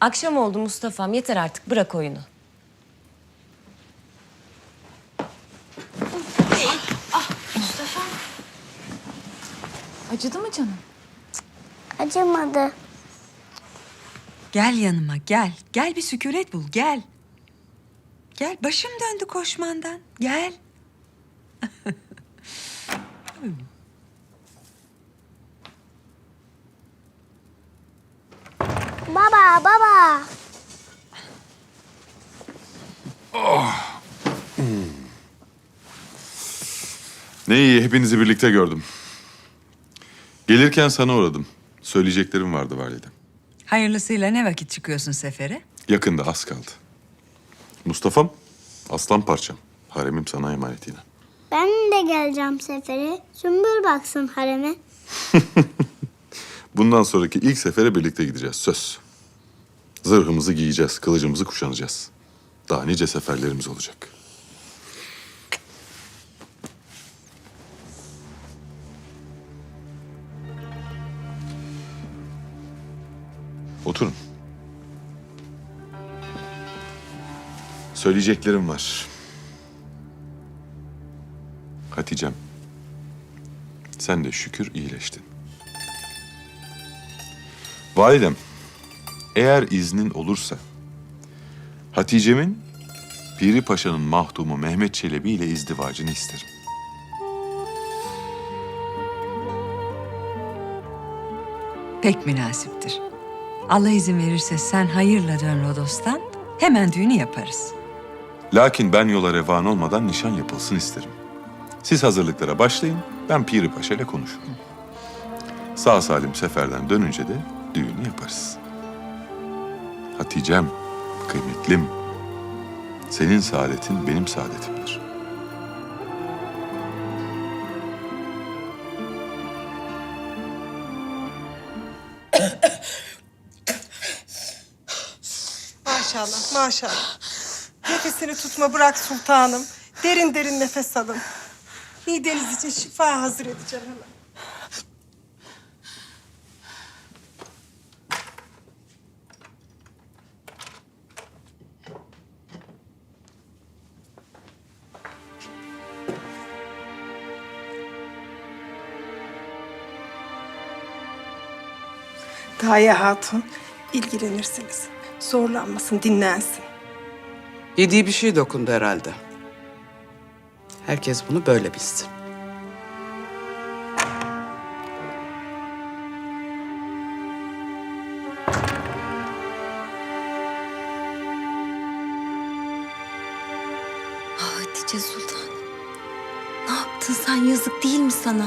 Akşam oldu Mustafa'm. Yeter artık. Bırak oyunu. Acıdı mı canım? Acımadı. Gel yanıma gel. Gel bir sükunet bul gel. Gel başım döndü koşmandan. Gel. Baba, baba. Ne iyi hepinizi birlikte gördüm. Gelirken sana uğradım. Söyleyeceklerim vardı validem. Hayırlısıyla ne vakit çıkıyorsun sefere? Yakında az kaldı. Mustafa'm, aslan parçam. Haremim sana emanet yine. Ben de geleceğim sefere. Sümbül baksın hareme. Bundan sonraki ilk sefere birlikte gideceğiz. Söz. Zırhımızı giyeceğiz, kılıcımızı kuşanacağız. Daha nice seferlerimiz olacak. Oturun. Söyleyeceklerim var. Hatice'm, sen de şükür iyileştin. Validem, eğer iznin olursa Hatice'min Piri Paşa'nın mahdumu Mehmet Çelebi ile izdivacını isterim. Pek münasiptir. Allah izin verirse sen hayırla dön Rodos'tan. Hemen düğünü yaparız. Lakin ben yola revan olmadan nişan yapılsın isterim. Siz hazırlıklara başlayın, ben Piri Paşa ile konuşurum. Sağ salim seferden dönünce de düğünü yaparız. Hatice'm, kıymetlim, senin saadetin benim saadetimdir. Maşallah, maşallah. Nefesini tutma bırak sultanım. Derin derin nefes alın. Mideniz için şifa hazır edeceğim hemen. Daye Hatun, ilgilenirsiniz. Zorlanmasın, dinlensin. Yediği bir şey dokundu herhalde. Herkes bunu böyle bilsin. Ah Hatice Sultan. Ne yaptın sen? Yazık değil mi sana?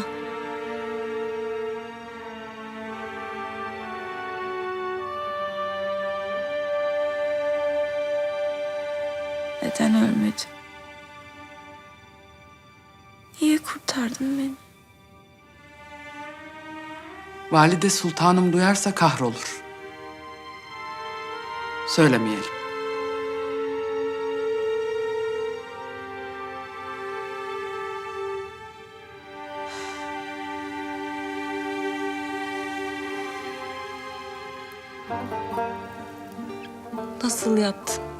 Neden ölmedi? Niye kurtardın beni? Valide sultanım duyarsa kahrolur. Söylemeyelim. Nasıl yaptın?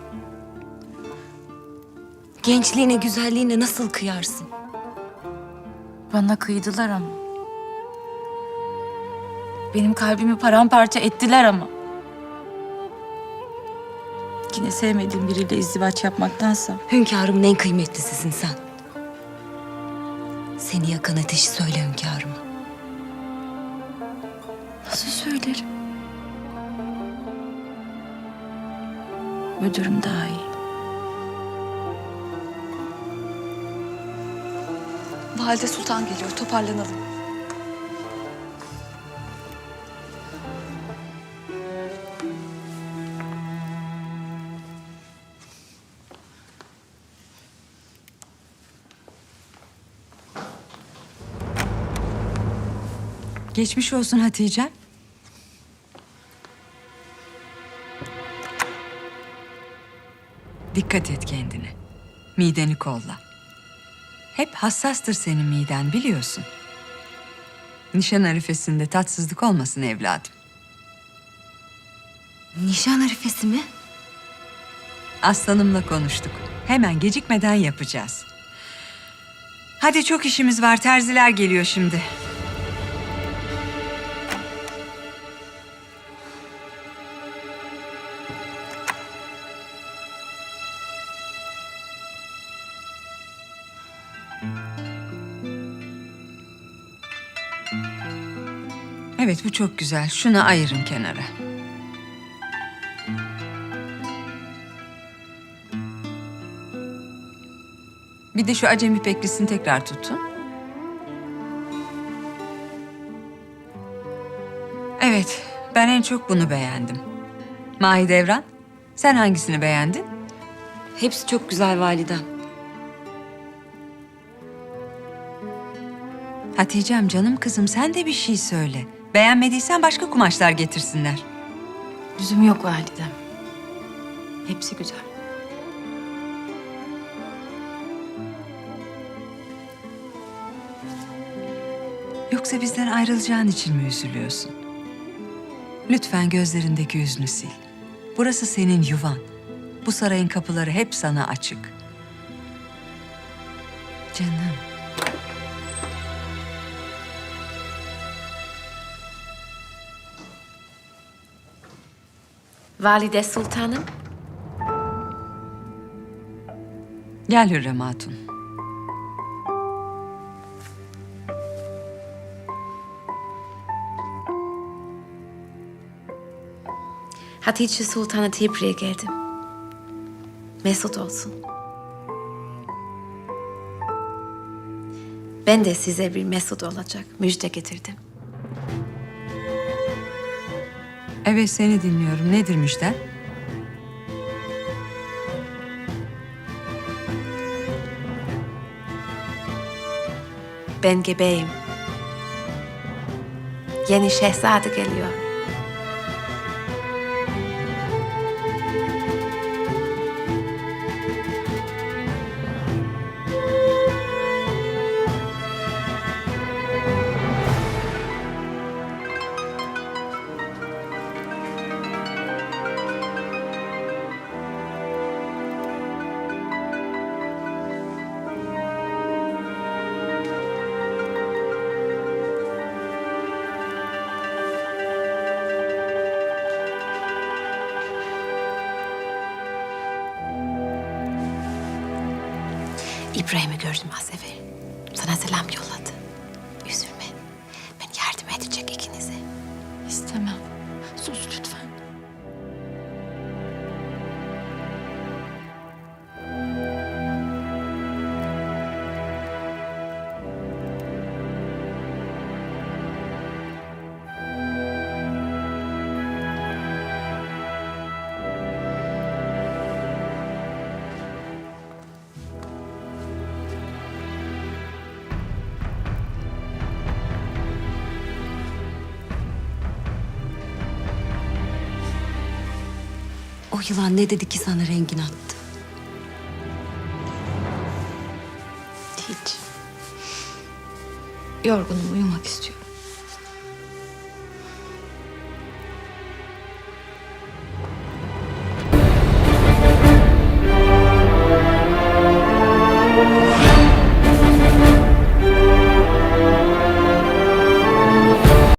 Gençliğine, güzelliğine nasıl kıyarsın? Bana kıydılar ama. Benim kalbimi paramparça ettiler ama. Yine sevmediğim biriyle izdivaç yapmaktansa Hünkârımın en kıymetlisisin sen. Seni yakan ateşi söyle hünkârıma. nasıl söylerim? Müdürüm daha iyi. Valide Sultan geliyor. Toparlanalım. Geçmiş olsun Hatice'm. Dikkat et kendine. Mideni kolla. Hep hassastır senin miden biliyorsun. Nişan arifesinde tatsızlık olmasın evladım. Nişan arifesi mi? Aslanımla konuştuk. Hemen gecikmeden yapacağız. Hadi çok işimiz var. Terziler geliyor şimdi. Evet bu çok güzel. Şunu ayırın kenara. Bir de şu acemi peklisini tekrar tutun. Evet, ben en çok bunu beğendim. Mahidevran, sen hangisini beğendin? Hepsi çok güzel validem. Hatice'm canım kızım sen de bir şey söyle. Beğenmediysen başka kumaşlar getirsinler. Lüzum yok validem. Hepsi güzel. Yoksa bizden ayrılacağın için mi üzülüyorsun? Lütfen gözlerindeki hüznü sil. Burası senin yuvan. Bu sarayın kapıları hep sana açık. Canım. Valide Sultanım. Gel Hürrem Hatun. Hatice Sultan'a tebriğe geldim. Mesut olsun. Ben de size bir mesut olacak müjde getirdim. Evet seni dinliyorum. Nedir müjden? Ben gebeyim. Yeni şehzade geliyor. İbrahim'i gördüm az evvel. Sana selam yolladı. O yılan ne dedi ki sana rengin attı? Hiç. Yorgunum uyumak istiyorum.